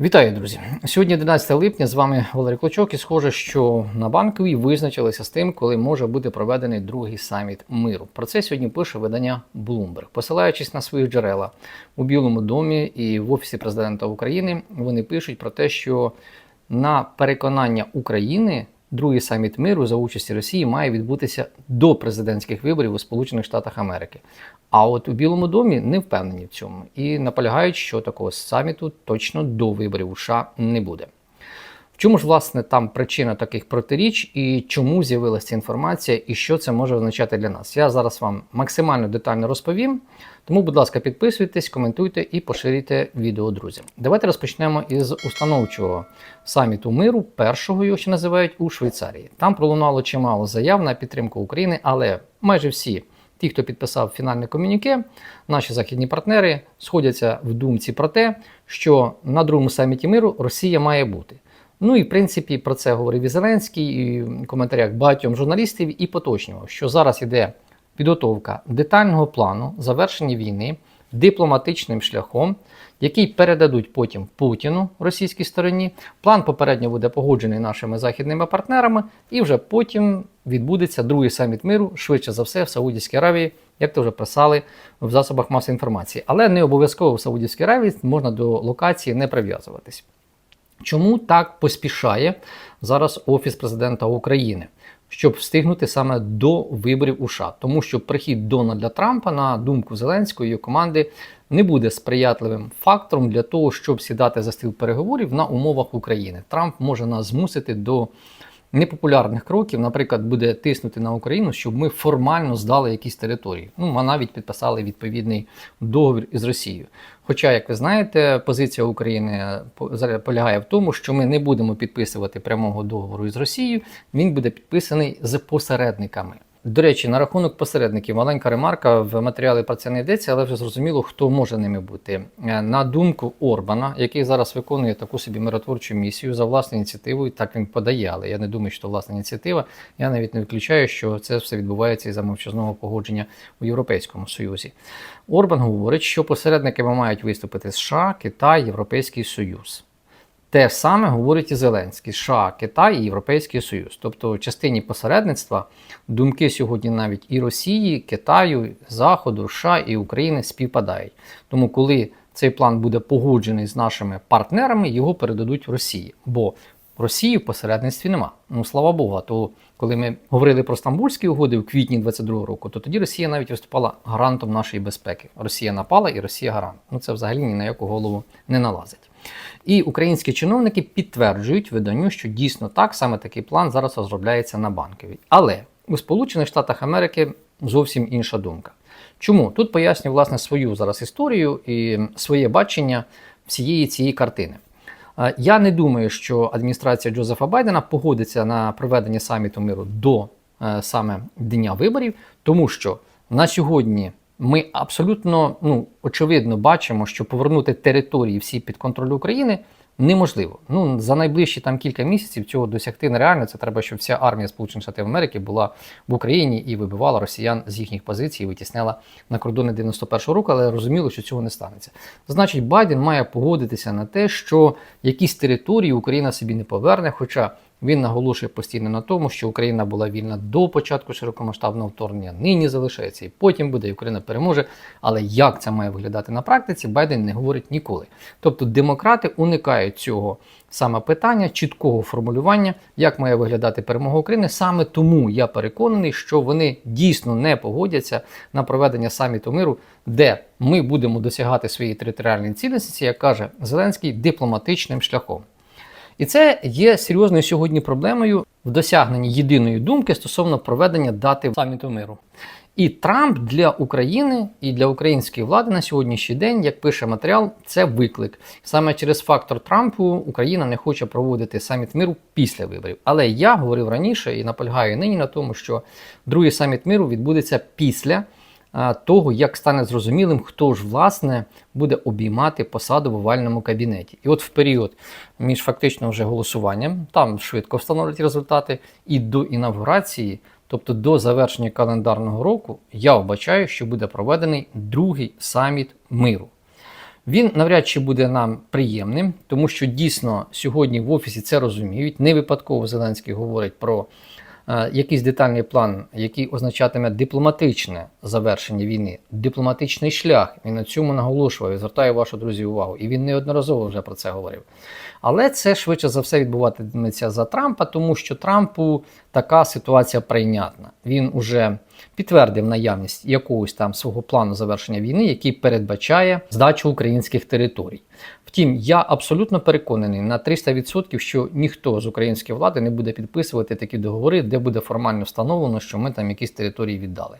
Вітаю, друзі! Сьогодні 11 липня. З вами Валерій Клочок, і схоже, що на банковій визначилися з тим, коли може бути проведений другий саміт миру. Про це сьогодні пише видання Bloomberg. Посилаючись на свої джерела у Білому домі і в Офісі президента України, вони пишуть про те, що на переконання України другий саміт миру за участі Росії має відбутися до президентських виборів у Сполучених Штатах Америки. А от у Білому домі не впевнені в цьому і наполягають, що такого саміту точно до виборів у США не буде. В чому ж власне там причина таких протиріч і чому з'явилася ця інформація, і що це може означати для нас? Я зараз вам максимально детально розповім. Тому, будь ласка, підписуйтесь, коментуйте і поширюйте відео друзям. Давайте розпочнемо із установчого саміту миру, першого його ще називають у Швейцарії. Там пролунало чимало заяв на підтримку України, але майже всі. Ті, хто підписав фінальне комюніке, наші західні партнери сходяться в думці про те, що на другому саміті миру Росія має бути. Ну і в принципі про це говорив і Зеленський, і в коментарях багатьом журналістів і поточнював, що зараз іде підготовка детального плану завершення війни дипломатичним шляхом, який передадуть потім Путіну російській стороні. План попередньо буде погоджений нашими західними партнерами, і вже потім відбудеться другий саміт миру, швидше за все, в Саудівській Аравії, як то вже писали в засобах масової інформації. Але не обов'язково в Саудівській Аравії можна до локації не прив'язуватись. Чому так поспішає зараз Офіс президента України, щоб встигнути саме до виборів у США? Тому що прихід Дональда Трампа, на думку Зеленської його команди, не буде сприятливим фактором для того, щоб сідати за стіл переговорів на умовах України. Трамп може нас змусити до непопулярних кроків, наприклад, буде тиснути на Україну, щоб ми формально здали якісь території. Ну, ми навіть підписали відповідний договір із Росією. Хоча, як ви знаєте, позиція України полягає в тому, що ми не будемо підписувати прямого договору із Росією, він буде підписаний з посередниками. До речі, на рахунок посередників маленька ремарка в матеріалі про це не йдеться, але вже зрозуміло, хто може ними бути. Е, на думку Орбана, який зараз виконує таку собі миротворчу місію за власною ініціативою, так він подає, але я не думаю, що власна ініціатива. Я навіть не виключаю, що це все відбувається із за мовчазного погодження у Європейському Союзі. Орбан говорить, що посередниками мають виступити США, Китай, Європейський Союз. Те саме говорить і Зеленський, США, Китай і Європейський Союз. Тобто, в частині посередництва думки сьогодні навіть і Росії, Китаю, Заходу, США і України співпадають. Тому, коли цей план буде погоджений з нашими партнерами, його передадуть Росії. Бо Росії в посередництві нема. Ну слава Богу. То коли ми говорили про Стамбульські угоди в квітні 22-го року, то тоді Росія навіть виступала гарантом нашої безпеки. Росія напала і Росія гарант. Ну це взагалі ні на яку голову не налазить. І українські чиновники підтверджують виданню, що дійсно так саме такий план зараз розробляється на банковій. Але у Сполучених Штатах Америки зовсім інша думка. Чому? Тут поясню власне свою зараз історію і своє бачення всієї цієї картини. Я не думаю, що адміністрація Джозефа Байдена погодиться на проведення саміту миру до е, саме дня виборів, тому що на сьогодні ми абсолютно ну, очевидно бачимо, що повернути території всі під контроль України неможливо. Ну за найближчі там кілька місяців цього досягти нереально. Це треба, щоб вся армія Сполучених Штатів Америки була в Україні і вибивала росіян з їхніх позицій, витісняла на кордони 91-го року, але розуміло, що цього не станеться. Значить, Байден має погодитися на те, що якісь території Україна собі не поверне. Хоча він наголошує постійно на тому, що Україна була вільна до початку широкомасштабного вторгнення, нині залишається і потім буде, і Україна переможе. Але як це має виглядати на практиці, Байден не говорить ніколи. Тобто демократи уникають цього саме питання, чіткого формулювання, як має виглядати перемога України. Саме тому я переконаний, що вони дійсно не погодяться на проведення саміту миру, де ми будемо досягати своєї територіальної цілісності, як каже Зеленський, дипломатичним шляхом. І це є серйозною сьогодні проблемою в досягненні єдиної думки стосовно проведення дати саміту миру. І Трамп для України і для української влади на сьогоднішній день, як пише матеріал, це виклик. Саме через фактор Трампу Україна не хоче проводити саміт миру після виборів. Але я говорив раніше і наполягаю нині на тому, що другий саміт миру відбудеться після того, як стане зрозумілим, хто ж власне буде обіймати посаду в овальному кабінеті. І от в період між фактично вже голосуванням, там швидко встановлять результати, і до інавгурації, тобто до завершення календарного року, я вбачаю, що буде проведений другий саміт миру. Він навряд чи буде нам приємним, тому що дійсно сьогодні в офісі це розуміють. Не випадково Зеленський говорить про якийсь детальний план, який означатиме дипломатичне завершення війни, дипломатичний шлях. Він на цьому наголошував і звертаю вашу друзі увагу. І він неодноразово вже про це говорив. Але це швидше за все відбуватиметься за Трампа, тому що Трампу така ситуація прийнятна. Він уже підтвердив наявність якогось там свого плану завершення війни, який передбачає здачу українських територій. Втім, я абсолютно переконаний на 300%, що ніхто з української влади не буде підписувати такі договори, де буде формально встановлено, що ми там якісь території віддали.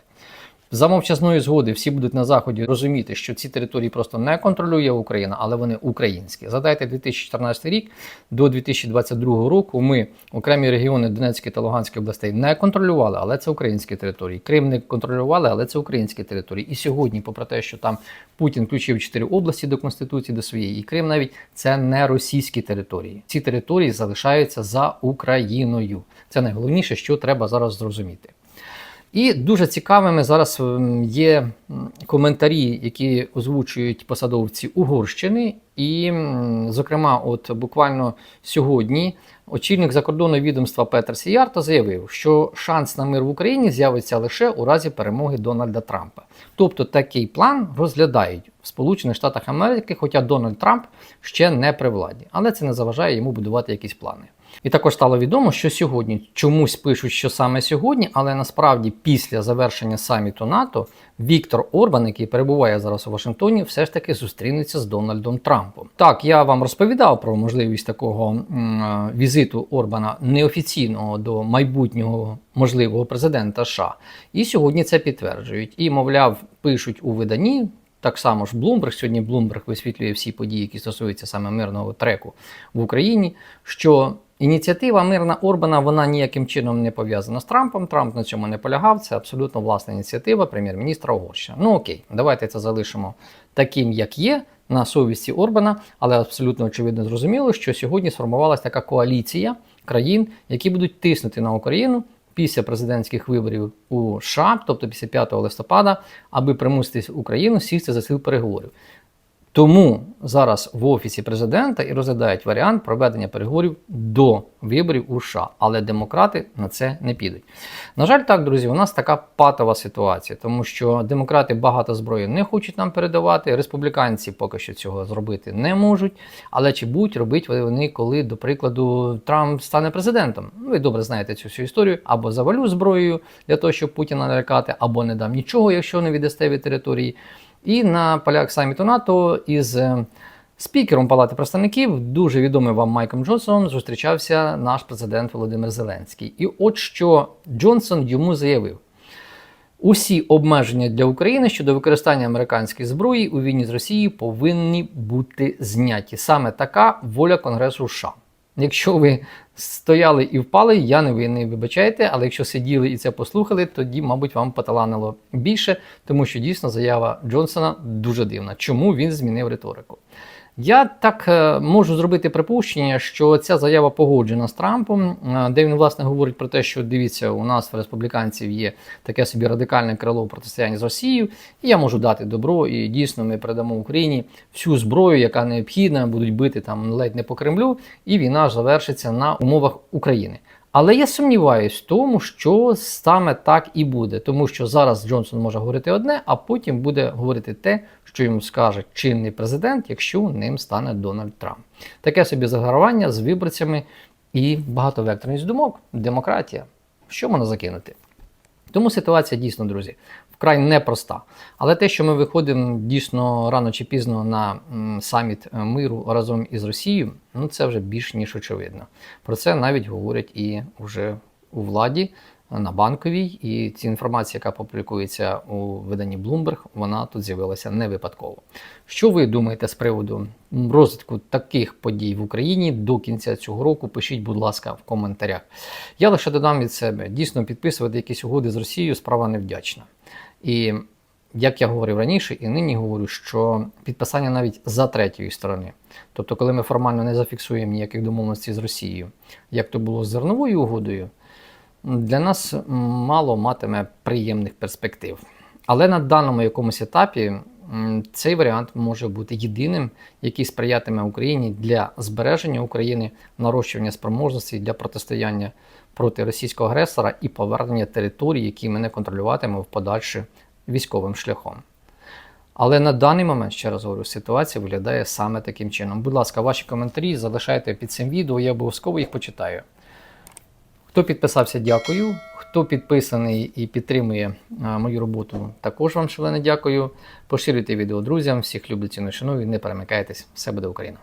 За мовчазної згоди всі будуть на заході розуміти, що ці території просто не контролює Україна, але вони українські. Задайте 2014 рік до 2022 року. Ми окремі регіони Донецької та Луганської областей не контролювали, але це українські території. Крим не контролювали, але це українські території. І сьогодні, попри те, що там Путін включив чотири області до конституції до своєї, і Крим навіть це не російські території. Ці території залишаються за Україною. Це найголовніше, що треба зараз зрозуміти. І дуже цікавими зараз ем, є коментарі, які озвучують посадовці Угорщини. І, зокрема, от буквально сьогодні очільник закордонного відомства Петер Сіярто заявив, що шанс на мир в Україні з'явиться лише у разі перемоги Дональда Трампа. Тобто такий план розглядають в Сполучених Штатах Америки, хоча Дональд Трамп ще не при владі, але це не заважає йому будувати якісь плани. І також стало відомо, що сьогодні чомусь пишуть, що саме сьогодні, але насправді після завершення саміту НАТО Віктор Орбан, який перебуває зараз у Вашингтоні, все ж таки зустрінеться з Дональдом Трампом. Так, я вам розповідав про можливість такого м, е, візиту Орбана неофіційного до майбутнього можливого президента США. І сьогодні це підтверджують. І, мовляв, пишуть у виданні. Так само ж Bloomberg, сьогодні Bloomberg висвітлює всі події, які стосуються саме мирного треку в Україні. Що ініціатива мирна Орбана вона ніяким чином не пов'язана з Трампом. Трамп на цьому не полягав. Це абсолютно власна ініціатива прем'єр-міністра Угорщини. Ну окей, давайте це залишимо таким, як є. На совісті Орбана, але абсолютно очевидно зрозуміло, що сьогодні сформувалася така коаліція країн, які будуть тиснути на Україну після президентських виборів у США, тобто після 5 листопада, аби примусити Україну сісти за стіл переговорів. Тому зараз в офісі президента і розглядають варіант проведення переговорів до виборів у США, але демократи на це не підуть. На жаль, так, друзі, у нас така патова ситуація, тому що демократи багато зброї не хочуть нам передавати. Республіканці поки що цього зробити не можуть. Але чи будуть робити вони, коли, до прикладу, Трамп стане президентом? Ну, Ви добре знаєте цю всю історію, або завалю зброєю для того, щоб Путіна налякати, або не дам нічого, якщо не віддасте від території. І на полях саміту НАТО із е, спікером Палати представників, дуже відомий вам Майком Джонсоном, зустрічався наш президент Володимир Зеленський. І от що Джонсон йому заявив. Усі обмеження для України щодо використання американської зброї у війні з Росією повинні бути зняті. Саме така воля Конгресу США. Якщо ви стояли і впали, я не винний, вибачайте, але якщо сиділи і це послухали, тоді, мабуть, вам поталанило більше, тому що дійсно заява Джонсона дуже дивна. Чому він змінив риторику? Я так е, можу зробити припущення, що ця заява погоджена з Трампом, е, де він власне говорить про те, що дивіться, у нас в республіканців є таке собі радикальне крило в протистоянні з Росією, і я можу дати добро, і дійсно ми передамо Україні всю зброю, яка необхідна, будуть бити там ледь не по Кремлю, і війна завершиться на умовах України. Але я сумніваюсь в тому, що саме так і буде, тому що зараз Джонсон може говорити одне, а потім буде говорити те, що йому скаже чинний президент, якщо ним стане Дональд Трамп. Таке собі загравання з виборцями і багатовекторність думок, демократія. Що можна закинути? Тому ситуація дійсно, друзі, вкрай непроста. Але те, що ми виходимо дійсно рано чи пізно на саміт е, миру разом із Росією, ну це вже більш ніж очевидно. Про це навіть говорять і вже у владі на банковій, і ця інформація, яка публікується у виданні Bloomberg, вона тут з'явилася не випадково. Що ви думаєте з приводу розвитку таких подій в Україні до кінця цього року? Пишіть, будь ласка, в коментарях. Я лише додам від себе: дійсно підписувати якісь угоди з Росією справа невдячна. І як я говорив раніше, і нині говорю, що підписання навіть за третьої сторони, тобто, коли ми формально не зафіксуємо ніяких домовленостей з Росією, як то було з зерновою угодою, для нас мало матиме приємних перспектив. Але на даному якомусь етапі цей варіант може бути єдиним, який сприятиме Україні для збереження України, нарощування спроможності для протистояння проти російського агресора і повернення територій, які ми не контролюватимемо в подальше військовим шляхом. Але на даний момент, ще раз говорю, ситуація виглядає саме таким чином. Будь ласка, ваші коментарі залишайте під цим відео, я обов'язково їх почитаю. Хто підписався, дякую. Хто підписаний і підтримує а, мою роботу, також вам шалене дякую. Поширюйте відео друзям, всіх люблю ціну шаную, не перемикайтесь. Все буде Україна!